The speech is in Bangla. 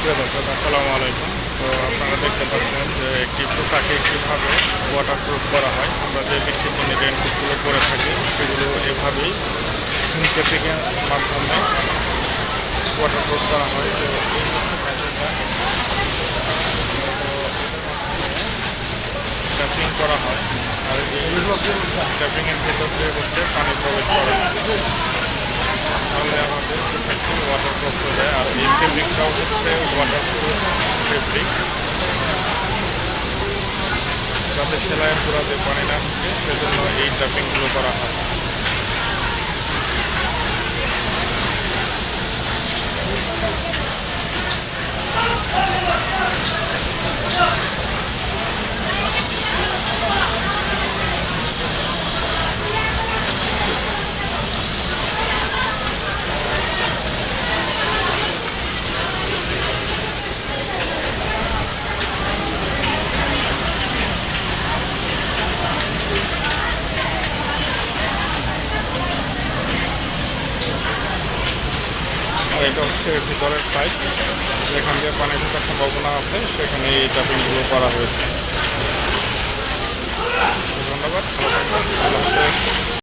প্রিয় দর্শক আসসালামু আলাইকুম। তো আপনারা দেখতে পাচ্ছেন যে একটি পোশাকে কীভাবে ওয়াটারপ্রুফ করা হয়, আমরা যে বৃষ্টিতে ড্রেনগুলো করে থাকি সেগুলো এভাবেই থেকে মাধ্যমে ওয়াটারপ্রুফ করা হয় এটা ট্যাপিং করা হয়। আর এইভাবে ট্যাপিংয়ের ভেতর দিয়ে হচ্ছে পানি যাতে সেলাইয়ের থাকে সেজন্য এই ট্যাপিংগুলো করা হয় এটা হচ্ছে ভিতরের পাইপ যেখান দিয়ে পানি একটা সম্ভাবনা আছে, সেখানে এই ট্যাপিংগুলো করা হয়েছে।